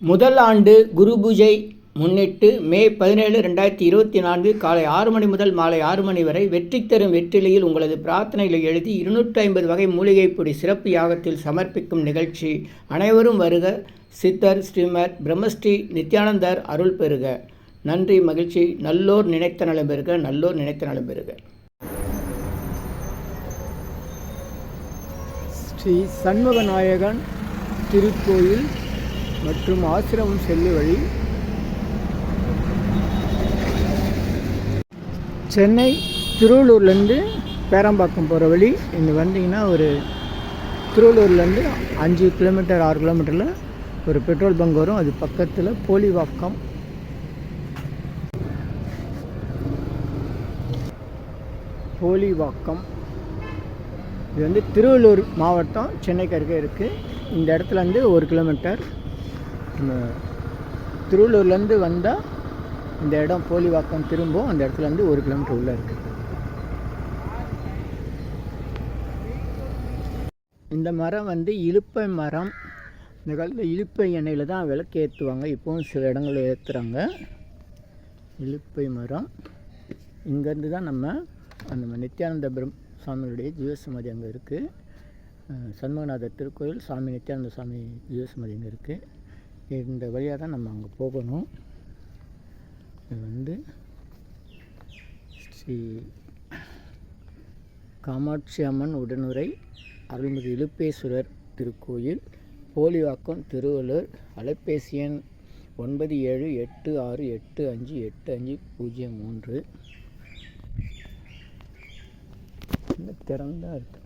முதல் ஆண்டு குரு பூஜை முன்னிட்டு மே பதினேழு ரெண்டாயிரத்தி இருபத்தி நான்கு காலை ஆறு மணி முதல் மாலை ஆறு மணி வரை வெற்றி தரும் வெற்றிலையில் உங்களது பிரார்த்தனைகளை எழுதி இருநூற்றி ஐம்பது வகை மூலிகைப் பொடி சிறப்பு யாகத்தில் சமர்ப்பிக்கும் நிகழ்ச்சி அனைவரும் வருக. சித்தர் ஸ்ரீமத் பிரம்மஸ்ரீ நித்யானந்தர் அருள் பெறுக. நன்றி மகிழ்ச்சி. நல்லோர் நினைத்த நலம் பெறுக. நல்லோர் நினைத்த நலம் பெறுக. ஸ்ரீ சண்முகநாயகன் திருக்கோயில் மற்றும் ஆசிரமம் செல்லு வழி. சென்னை திருவள்ளூர்லேருந்து பேரம்பாக்கம் போகிற வழி. இங்கே வந்தீங்கன்னா ஒரு திருவள்ளூர்லேருந்து அஞ்சு கிலோமீட்டர் ஆறு கிலோமீட்டரில் ஒரு பெட்ரோல் பங்க் வரும். அது பக்கத்தில் போலிவாக்கம். போலிவாக்கம். இது வந்து திருவள்ளூர் மாவட்டம். சென்னைக்கு அருகே இருக்குது இந்த இடத்துலருந்து ஒரு கிலோமீட்டர் திருவள்ளூர்லேருந்து வந்தால் இந்த இடம் போலிவாக்கம் திரும்பும். அந்த இடத்துலேருந்து ஒரு கிலோமீட்டர் உள்ளே இருக்குது இந்த மரம் வந்து இலுப்பை மரம். இந்த காலத்தில் இலுப்பை எண்ணெயில் தான் விளக்கு ஏற்றுவாங்க இப்போவும் சில இடங்களில் ஏற்றுறாங்க இலுப்பை மரம். இங்கேருந்து தான் நம்ம அந்த நித்யானந்த பிரம் சுவாமியுடைய ஜீவசமாதி அங்கே இருக்குது சண்முகநாதர் திருக்கோயில் சாமி நித்யானந்த சாமி ஜீவசமாதி அங்கே இருக்குது இந்த வழியாக தான் நம்ம அங்கே போகணும். இது வந்து ஸ்ரீ காமாட்சி அம்மன் உடனுரை அருள்மிகு இலுப்பேஸ்வரர் திருக்கோயில் போலிவாக்கம் திருவள்ளூர் அலைபேசி எண் ஒன்பது ஏழு எட்டு ஆறு எட்டு அஞ்சு எட்டு அஞ்சு பூஜ்ஜியம் மூன்று. இந்த இருக்குது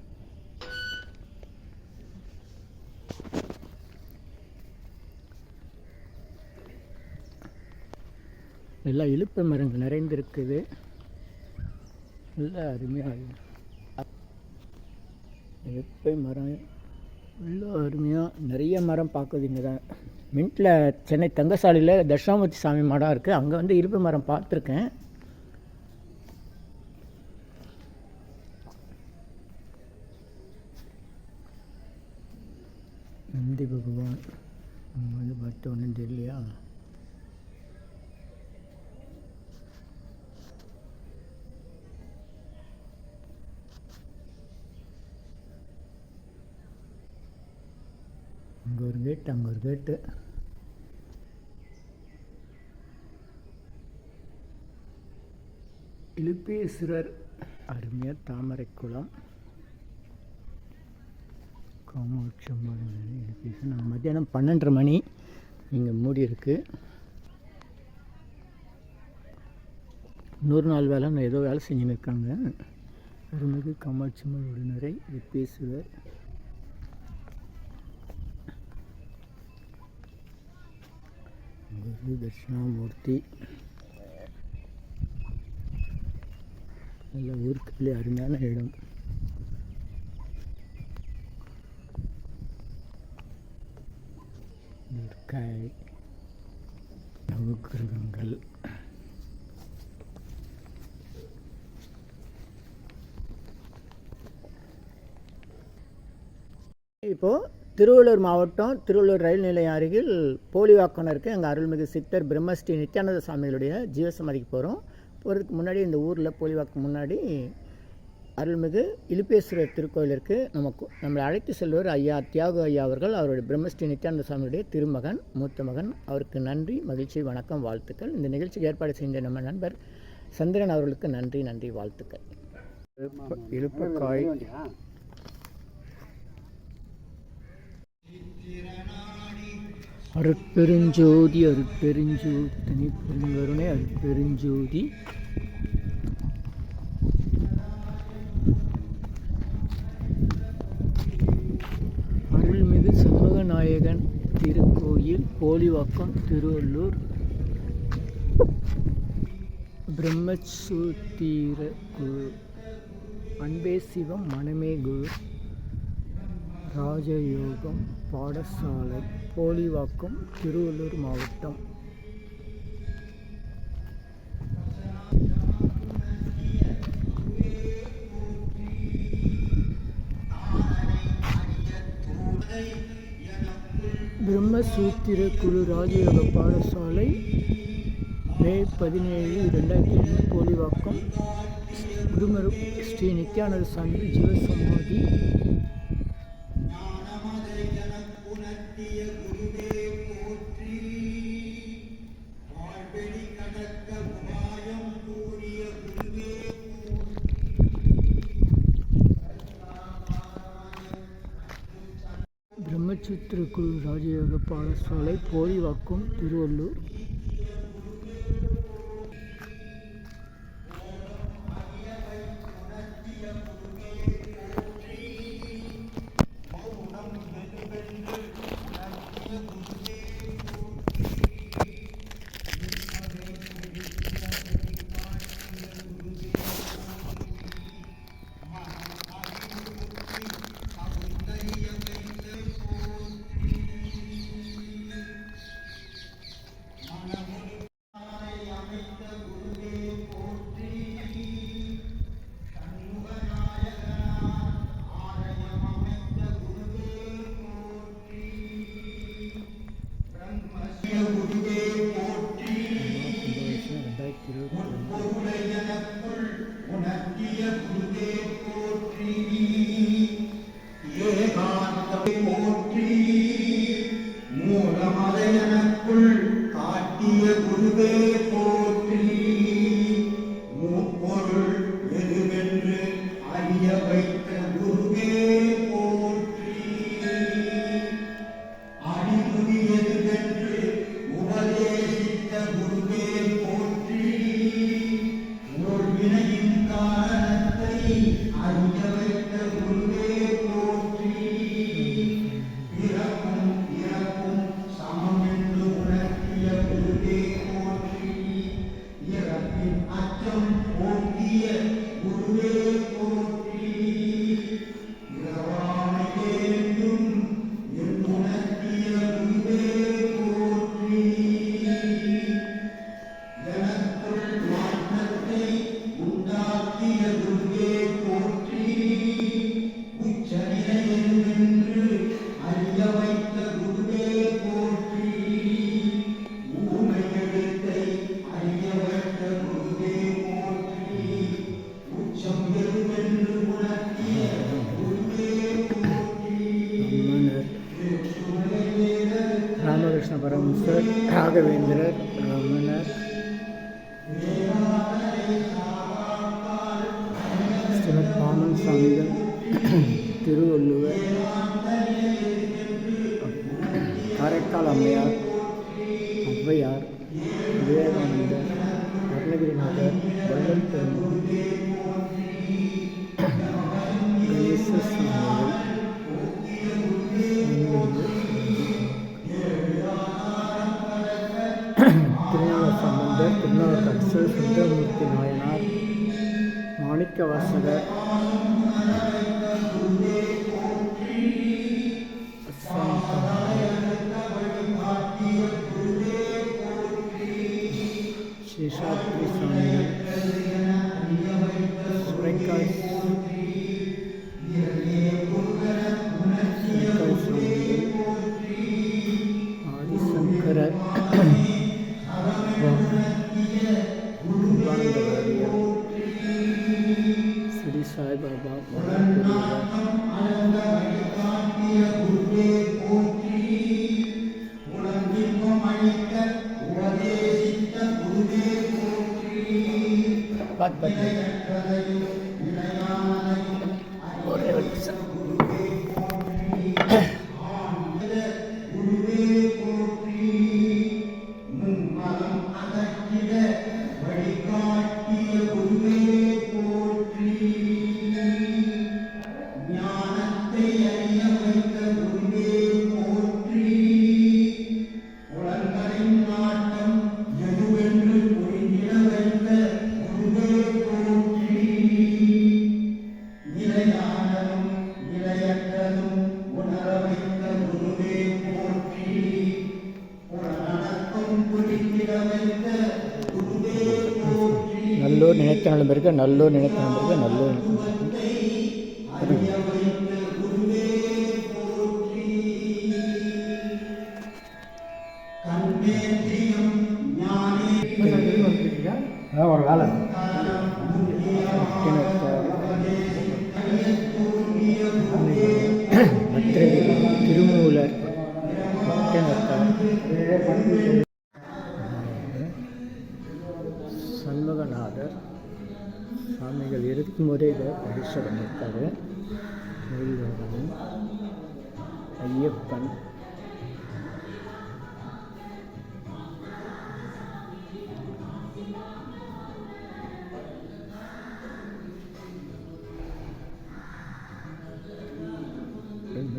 நல்லா எல்லாம் மரங்கள் நிறைந்திருக்குது. நல்லா அருமையாக இழுப்பை மரம் எல்லாம் அருமையாக நிறைய மரம் பார்க்குது இங்கே தான் மின்ட்டில் சென்னை தங்கசாலையில் தட்சிணாமூர்த்தி சாமி மடம் இருக்குது அங்கே வந்து இருப்பு மரம் பார்த்துருக்கேன். நந்தி பகவான் நம்ம வந்து பார்த்த ஒன்றும் தெரியலையா அங்கே ஒரு கேட்டு அங்கே ஒரு கேட்டு. இழுப்பீஸ்வரர் அருமையாக தாமரை குளம். காமாட்சி அம்பாள் நான் மத்தியானம் பன்னெண்டரை மணி இங்கே மூடி இருக்குது நூறு நாள் வேலை நான் ஏதோ வேலை செஞ்சுன்னு இருக்காங்க. அருள்மிகு காமாட்சி அம்மன் உடனுரை இலுப்பேஸ்வரர் குரு தட்சிணாமூர்த்தி. நல்ல ஊருக்குள்ளே அருமையான இடம். துர்காய் நவகிரகங்கள் இப்போது திருவள்ளூர் மாவட்டம் திருவள்ளூர் ரயில் நிலையம் அருகில் போலிவாக்கம் இருக்குது அங்கே அருள்மிகு சித்தர் பிரம்மஸ்ரீ நித்யானந்த சுவாமிகளுடைய ஜீவசமாதிக்கு போகிறோம் போகிறதுக்கு முன்னாடி இந்த ஊரில் போலிவாக்கம் முன்னாடி அருள்மிகு இலுப்பேஸ்வரர் திருக்கோயில் இருக்குது நமக்கு நம்மளை அழைத்து செல்வர் ஐயா தியாக ஐயா அவர்கள். அவருடைய பிரம்மஸ்ரீ நித்யானந்த சாமியுடைய திருமகன் மூத்த மகன். அவருக்கு நன்றி மகிழ்ச்சி வணக்கம் வாழ்த்துக்கள். இந்த நிகழ்ச்சிக்கு ஏற்பாடு செய்த நம்ம நண்பர் சந்திரன் அவர்களுக்கு நன்றி நன்றி வாழ்த்துக்கள். இழுப்பக்காய் அருட்பெருஞ்சோதி அருட்பெருஞ்சோதி தனிப்பெருங்கருணை அருட்பெருஞ்சோதி. அருள்மிகு சண்முகநாயகன் திருக்கோயில் போலிவாக்கம் திருவள்ளூர். பிரம்மசூத்திர குரு அன்பே சிவம் மனமே குரு. ராஜயோகம் பாடசாலை போலிவாக்கம் திருவள்ளூர் மாவட்டம். பிரம்மசூத்திர குழு ராஜயோக பாடசாலை மே பதினேழு இரண்டாயிரத்தி ஒன்று போலிவாக்கம் குருமரு ஸ்ரீ நித்யானந்த சாமி ஜீவசமாதி திருக்குழு ராஜயோக பாடசாலை போலிவாக்கம் திருவள்ளூர் ராகவேந்திரர் ரமணர் குருவே நல்லோர் தன்மேந்திரியம் ஞானே நல்லோர் ஒரு வேலை. திருமூலர் இருக்கும்போதே இதை பரிசு பண்ணியிருக்காரு. மயில்வாகனன் ஐயப்பன்.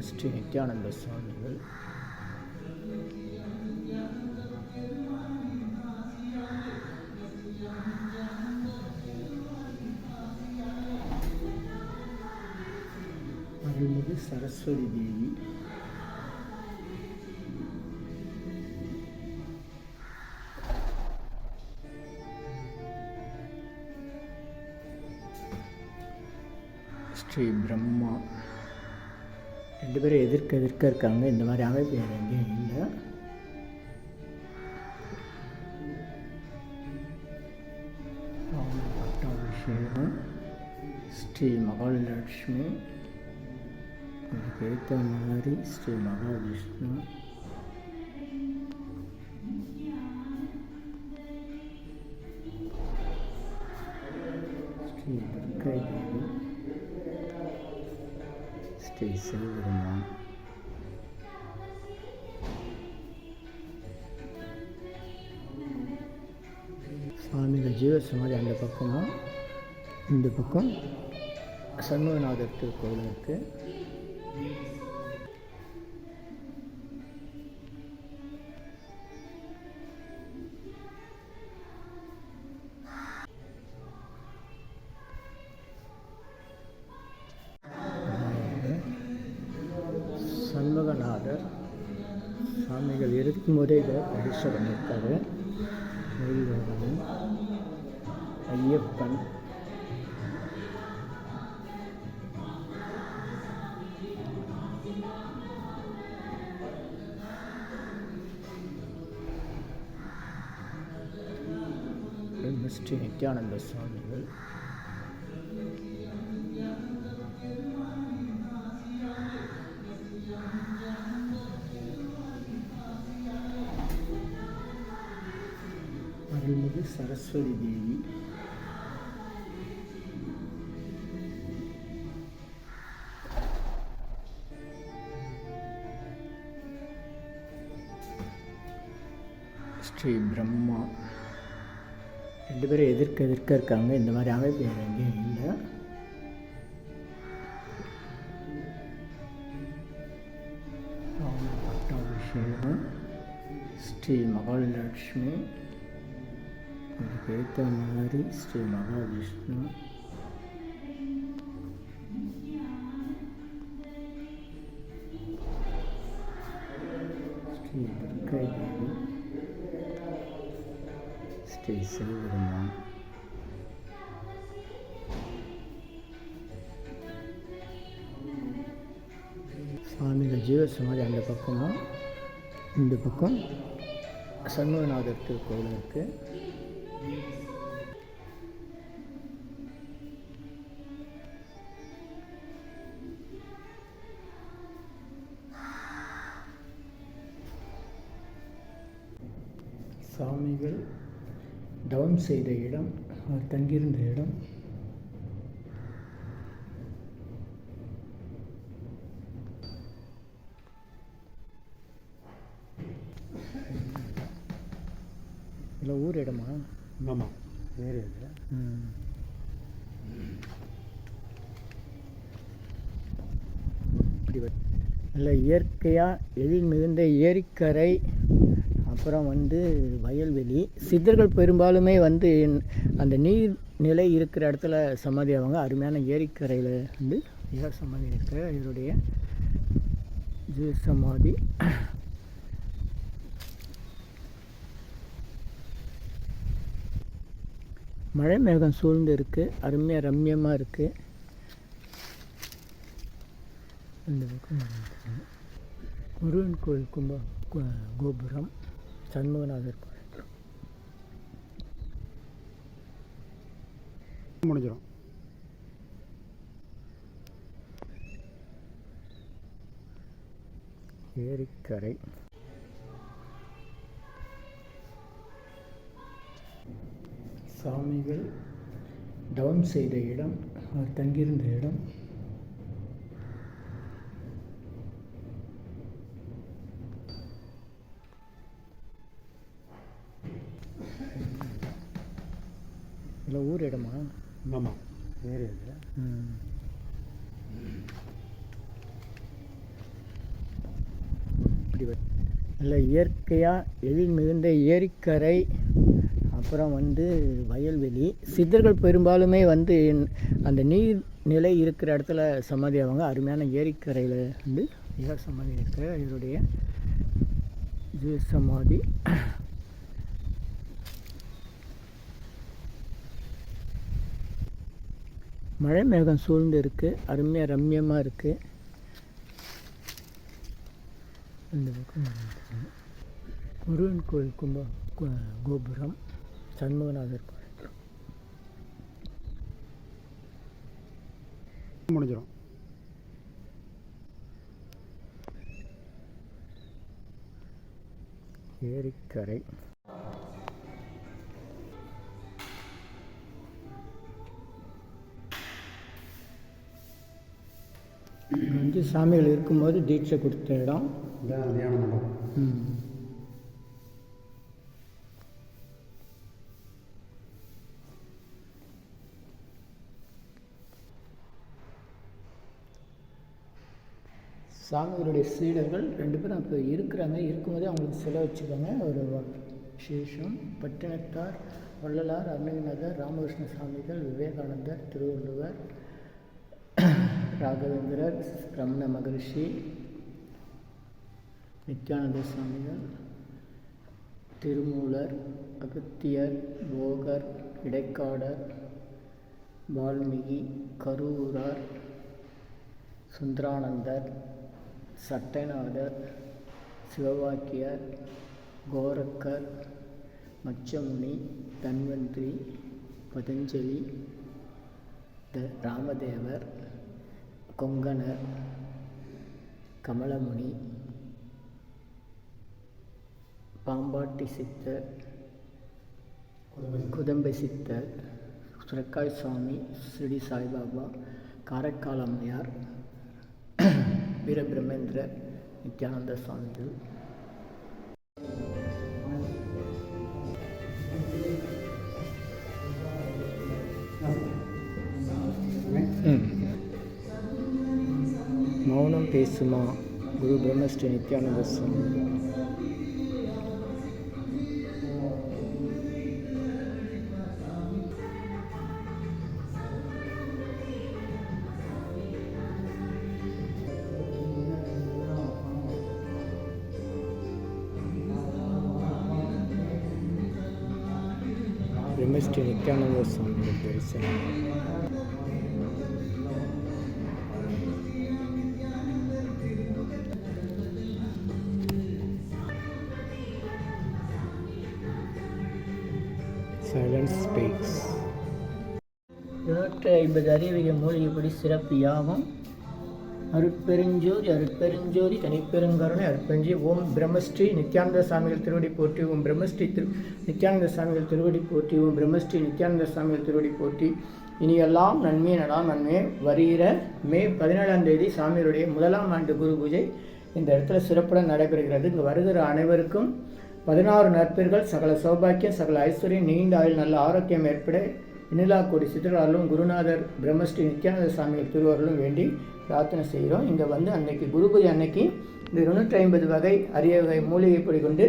ஸ்ரீ நித்யானந்த சுவாமிகள். சரஸ்வதி தேவி ஸ்ரீ பிரம்மா. ரெண்டு பேரும் எதிர்க்க எதிர்க்க இருக்காங்க. இந்த மாதிரி அமைப்பு வேறு எங்கேயும் இல்லை. பட்டாபிஷேகம். ஸ்ரீ மகாலட்சுமி. ஏற்ற மாதிரி ஸ்ரீ மகாவிஷ்ணு. ஸ்ரீ துர்கை தேவி. ஸ்ரீ சிவபெருமான் சுவாமிகள் ஜீவசமாதி அந்த பக்கமும் இந்த பக்கம் சண்முகநாதர் திருக்கோவில் இருக்குது சண்முகநாதர் சாமிகள் இருக்கும்போதே இதை பரிசு பண்ணியிருக்காரு ஐயப்பன். ஸ்ரீ நித்யானந்த சுவாமிகள். அருள்மிகு சரஸ்வதி தேவி. ஸ்ரீ பிரம்மா. ரெண்டு பேரும் எதிர்க்க எதிர்க்க இருக்காங்க. இந்த மாதிரி அமைப்பு எங்கேயும் இல்லை. பட்டாபிஷேகம் ஸ்ரீ மகாலட்சுமி அதுக்கு ஏற்ற மாதிரி ஸ்ரீ மகாவிஷ்ணு சுவாமிகள் அந்த பக்கமும் இந்த பக்கம் சண்முகநாதர் திருக்கோவில் இருக்குது சாமிகள் தவம் செய்த இடம் அவர் தங்கியிருந்த இடம் இல்லை ஊர் இடமா ஆமாம் வேறு ம். இப்படி இயற்கையாக எழில் மிகுந்த ஏரிக்கரை அப்புறம் வந்து வயல்வெளி. சித்தர்கள் பெரும்பாலுமே வந்து அந்த நீர் நிலை இருக்கிற இடத்துல சமாதி ஆவாங்க. அருமையான ஏரிக்கரையில் வந்து ஏர் சமாதி இருக்கிற இவருடைய ஜீவ சமாதி. மழை மேகம் சூழ்ந்து இருக்குது அருமையாக ரம்மியமாக இருக்குது இந்த பக்கம் முருகன் கோயில் கும்ப கோபுரம் சண்முகநாதர் கோயில். முடிஞ்சிடும் ஏரிக்கரை. சாமிகள் டவுன் செய்த இடம் அவர் தங்கியிருந்த இடம். இல்லை ஊர் இடமா? ஆமாம் ஏரி அது ம். இப்படி வ- நல்ல இயற்கையாக எழில் மிகுந்த ஏரிக்கரை அப்புறம் வந்து வயல்வெளி. சித்தர்கள் பெரும்பாலுமே வந்து அந்த நீர் நிலை இருக்கிற இடத்துல சமாதி ஆவாங்க. அருமையான ஏரிக்கரையில் வந்து ஐயா சமாதி இருக்கு இவருடைய ஜீவ சமாதி. மழை மேகம் சூழ்ந்து இருக்குது அருமையாக ரம்மியமாக இருக்குது இந்த பக்கம் முருகன் கோயில் கும்ப கோபுரம். சண்முகநாதர் கோயில். முடிஞ்சிடும் ஏரிக்கரை. அஞ்சு சாமிகள் இருக்கும்போது தீட்சை கொடுத்த இடம். தியான மண்டபம். சாமிகளுடைய சீடர்கள் ரெண்டு பேரும் அப்போ இருக்கிறாங்க. இருக்கும்போதே அவங்களுக்கு சிலை வச்சுக்கோங்க. ஒரு விசேஷம். பட்டினத்தார் வள்ளலார் அருணகிநாதர் ராமகிருஷ்ண சாமிகள் விவேகானந்தர் திருவள்ளுவர் ராகவேந்திரர் ரமண மகரிஷி நித்யானந்த சுவாமிகள் திருமூலர் அகத்தியர் போகர் இடைக்காடர் வால்மீகி கரூரார் சுந்தரானந்தர் சட்டைநாதர் சிவவாக்கியர் கோரக்கர் மச்சமுனி தன்வந்திரி பதஞ்சலி த ராமதேவர் கொங்கணர் கமலமுனி பாம்பாட்டி சித்தர் குதம்பை சித்தர் சுரக்காய் சுவாமி ஸ்ரீ சாய்பாபா காரைக்கால் அம்மையார் வீரபிரமேந்திர நித்யானந்த சுவாமிகள். மௌனம் பேசுமா குரு பிரம்மஸ்ரீ நித்யானந்த சுவாமி. சுவாமிகள் தரிசனம் சைலன்ஸ் ஸ்பீக்ஸ் இருநூற்றி ஐம்பது அறிவிக மூலிகைப்படி சிறப்பு யாவும் அருட்பெருஞ்சோதி அருட்பெருஞ்சோதி தனிப்பெருங்கருணை அருட்பெருஞ்சி ஓம் பிரம்மஸ்ரீ நித்யானந்த சாமிகள் திருவடி போற்றி ஓம் பிரம்மஸ்ரீ திரு நித்யானந்த சாமிகள் திருவடி போற்றி ஓம் பிரம்மஸ்ரீ நித்யானந்த சாமிகள் திருவடி போற்றி. இனியெல்லாம் நன்மை நலாம் நன்மை. வருகிற மே பதினேழாம் தேதி சாமியருடைய முதலாம் ஆண்டு குரு பூஜை இந்த இடத்துல சிறப்புடன் நடைபெறுகிறது. இங்கு வருகிற அனைவருக்கும் பதினாறு நற்பெர்கள் சகல சௌபாக்கியம் சகல ஐஸ்வர்யம் நீண்ட ஆயுள் நல்ல ஆரோக்கியம் ஏற்பட இனிலா கோடி சித்தராலும் குருநாதர் பிரம்மஸ்ரீ நித்யானந்த சாமிகள் திருவர்களும் வேண்டி பிரார்த்தனை செய்கிறோம். இங்கே வந்து அன்னைக்கு குருபூஜை அன்னைக்கு இந்த இருநூற்றி ஐம்பது வகை அரிய வகை மூலிகைப்படி கொண்டு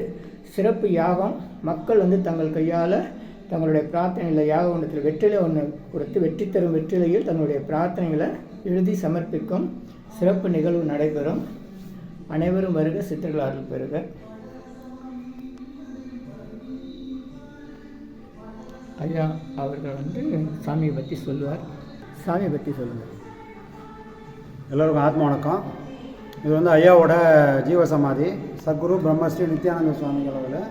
சிறப்பு யாகம். மக்கள் வந்து தங்கள் கையால் தங்களுடைய பிரார்த்தனையில் யாக ஒன்றத்தில் வெற்றிலை ஒன்று கொடுத்து வெற்றி தரும் வெற்றிலையில் தன்னுடைய பிரார்த்தனைகளை எழுதி சமர்ப்பிக்கும் சிறப்பு நிகழ்வு நடைபெறும். அனைவரும் வருக சித்தர்கள் அருள் பெறுக. ஐயா அவர்கள் வந்து சாமியை பற்றி சொல்லுவார். சாமியை பற்றி சொல்லுங்கள் எல்லோருக்கும் ஆத்ம வணக்கம். இது வந்து ஐயாவோட ஜீவசமாதி சத்குரு பிரம்மஸ்ரீ நித்யானந்த சுவாமிகள் அவர்கள்.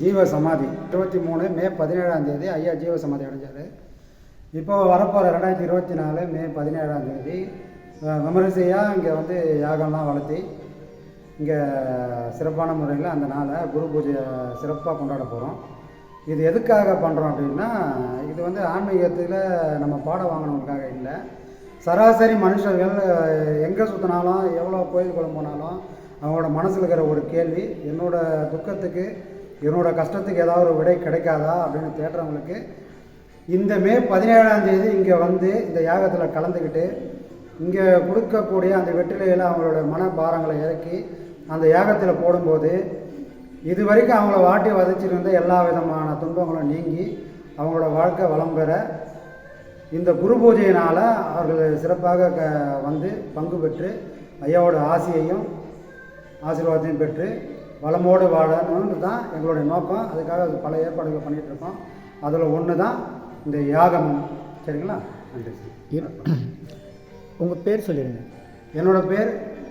ஜீவ சமாதி. இருபத்தி மூணு மே பதினேழாம் தேதி ஐயா ஜீவ சமாதி அடைஞ்சார். இப்போ வரப்போகிற ரெண்டாயிரத்தி இருபத்தி நாலு மே பதினேழாம் தேதி விமரிசையாக இங்கே வந்து யாகம்லாம் வளர்த்தி இங்கே சிறப்பான முறையில் அந்த நாளை குரு பூஜையை சிறப்பாக கொண்டாட போகிறோம் இது எதுக்காக பண்ணுறோம் அப்படின்னா இது வந்து ஆன்மீகத்தில் நம்ம பாடம் வாங்கினவங்களுக்காக இல்லை. சராசரி மனுஷர்கள் எங்கே சுற்றினாலும் எவ்வளோ கோயில் குளம் போனாலும் அவங்களோட மனசில் இருக்கிற ஒரு கேள்வி என்னோட துக்கத்துக்கு என்னோட கஷ்டத்துக்கு ஏதாவது ஒரு விடை கிடைக்காதா அப்படின்னு தேடுறவங்களுக்கு இந்த மே பதினேழாம் தேதி இங்கே வந்து இந்த யாகத்தில் கலந்துக்கிட்டு இங்கே கொடுக்கக்கூடிய அந்த வெற்றிலையில் அவங்களோட மன பாரங்களை இறக்கி அந்த யாகத்தில் போடும்போது இது வரைக்கும் அவங்கள வாட்டி வதச்சிருந்த எல்லா விதமான துன்பங்களும் நீங்கி அவங்களோட வாழ்க்கை வளம் பெற இந்த குரு பூஜையினால் அவர்கள் சிறப்பாக க வந்து பங்கு பெற்று ஐயாவோட ஆசியையும் ஆசீர்வாதத்தையும் பெற்று வளமோடு வாழணும்னு தான் எங்களுடைய நோக்கம். அதுக்காக பல ஏற்பாடுகள் பண்ணிகிட்டு இருக்கோம். அதில் ஒன்று தான் இந்த யாகமும் சரிங்களா? நன்றி சார். உங்கள் பேர் சொல்லிடுங்க என்னோட பேர்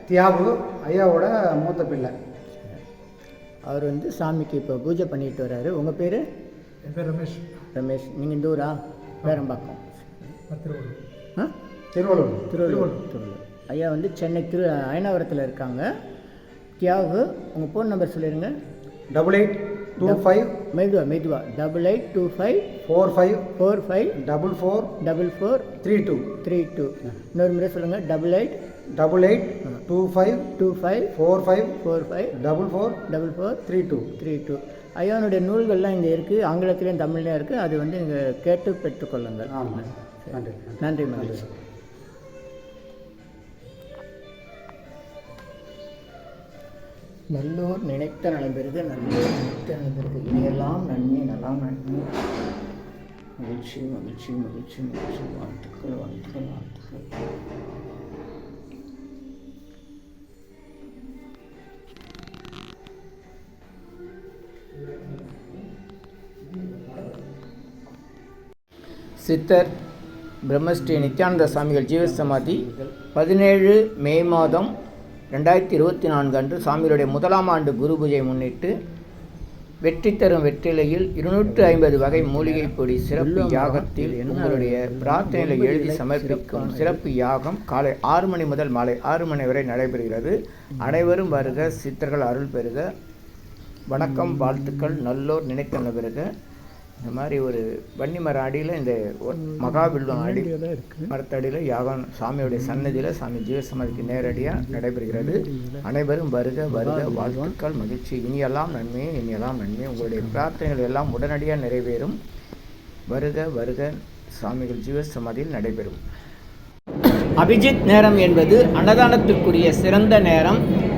தியாகு ஐயாவோட மூத்த பிள்ளை. அவர் வந்து சாமிக்கு இப்போ பூஜை பண்ணிட்டு வர்றாரு. உங்கள் பேர்? என் பேர் ரமேஷ். ரமேஷ். நீங்கள் இந்த ஊரா? பேரம்பாக்கம். திருவள்ளூர். திருவள்ளூர். திருவள்ளூர். ஐயா வந்து சென்னை திரு அயனாவரத்தில் இருக்காங்க. தியாகு உங்கள் ஃபோன் நம்பர் சொல்லிடுங்க டபுள் எயிட் டூ ஃபைவ் மெதுவா மெதுவா. Double eight two five four five four five double four double four three two. Three two. இன்னொரு முறை சொல்லுங்கள் double eight double eight two five two five four five four five double four double four three two. Three two. ஐயானுடைய நூல்கள்லாம் இங்கே இருக்குது ஆங்கிலத்திலையும் தமிழ்லையும் இருக்குது அது வந்து இங்கே கேட்டு பெற்றுக்கொள்ளுங்கள். ஆமாம். நன்றி. நன்றி மகிழ்ச்சி நல்லோர் நினைத்த நலம் பெறுக நல்லோர் நினைத்த நலம் பெறுக இனியெல்லாம் நன்மை நலாம் நன்மை. மகிழ்ச்சி மகிழ்ச்சி மகிழ்ச்சி மகிழ்ச்சி. வாழ்த்துக்கள் வாழ்த்துக்கள் வாழ்த்துக்கள். சித்தர் பிரம்மஸ்ரீ நித்யானந்த சுவாமிகள் ஜீவசமாதி பதினேழு மே மாதம் ரெண்டாயிரத்தி இருபத்தி நான்கு அன்று சாமிகளுடைய முதலாம் ஆண்டு குரு பூஜை முன்னிட்டு வெற்றி தரும் வெற்றிலையில் இருநூற்று ஐம்பது வகை மூலிகை பொடி சிறப்பு யாகத்தில் உங்களுடைய பிரார்த்தனைகளை எழுதி சமர்ப்பிக்கும் சிறப்பு யாகம் காலை ஆறு மணி முதல் மாலை ஆறு மணி வரை நடைபெறுகிறது. அனைவரும் வருக சித்தர்கள் அருள் பெறுக. வணக்கம் வாழ்த்துக்கள் நல்லோர் நினைத்தன பெறுக. இந்த மாதிரி ஒரு வன்னி மர அடியில் இந்த மகாவில்லம் அடி மரத்தடியில் யாகம் சாமியுடைய சன்னதியில் சாமி ஜீவசமாதிக்கு நேரடியாக நடைபெறுகிறது. அனைவரும் வருக வருக. வாழ்த்துக்கள் மகிழ்ச்சி. இனியெல்லாம் நன்மையே இனியெல்லாம் நன்மையே உங்களுடைய பிரார்த்தனைகள் எல்லாம் உடனடியாக நிறைவேறும். வருக வருக. சாமிகள் ஜீவசமாதியில் நடைபெறும். அபிஜித் நேரம் என்பது அன்னதானத்திற்குரிய சிறந்த நேரம்.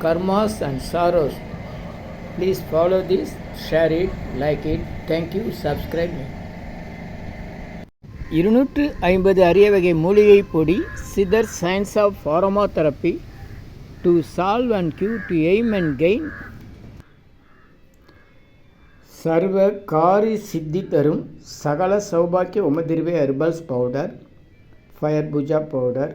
karmas and sorrows. Please follow this, share it, like it. Thank you, subscribe me. இருநூற்று ஐம்பது அரிய வகை மூலிகை பொடி Siddhar science of aromatherapy to solve and cure to aim and gain சர்வ காரி சித்தி தரும் சகல சௌபாக்கிய உமதிர்வே herbals powder fire puja powder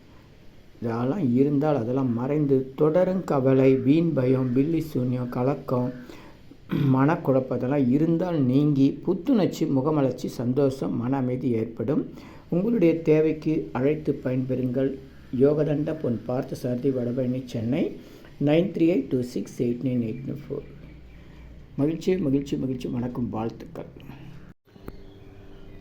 இதெல்லாம் இருந்தால் அதெல்லாம் மறைந்து தொடரும் கவலை வீண் பயம் பில்லி சூன்யம் கலக்கம் மனக்குழப்பத்தெல்லாம் இருந்தால் நீங்கி புத்துணர்ச்சி முகமலர்ச்சி சந்தோஷம் மன அமைதி ஏற்படும். உங்களுடைய தேவைக்கு அழைத்து பயன்பெறுங்கள். Yogadanda Pon Partha Sarathi Vadapalani Chennai. Nine three eight two six eight nine eight four. மகிழ்ச்சி மகிழ்ச்சி மகிழ்ச்சி. வணக்கம் வாழ்த்துக்கள்.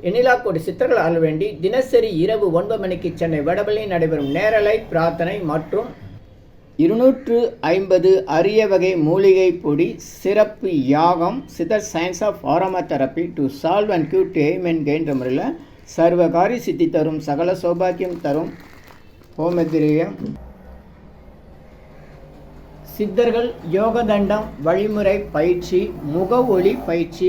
எண்ணிலா கோடி சித்தர்கள் அருள் வேண்டி தினசரி இரவு ஒன்பது மணிக்கு சென்னை வடபள்ளியில் நடைபெறும் நேரலை பிரார்த்தனை மற்றும் இருநூற்று ஐம்பது அரிய வகை மூலிகை பொடி சிறப்பு யாகம் Siddhar science of aroma therapy to solve and cure to aim என்கின்ற முறையில் சர்வகாரி சித்தி தரும் சகல சௌபாக்கியம் தரும் ஹோமதிரியம் சித்தர்கள் யோகதண்டம் வழிமுறை பயிற்சி முக ஒளி பயிற்சி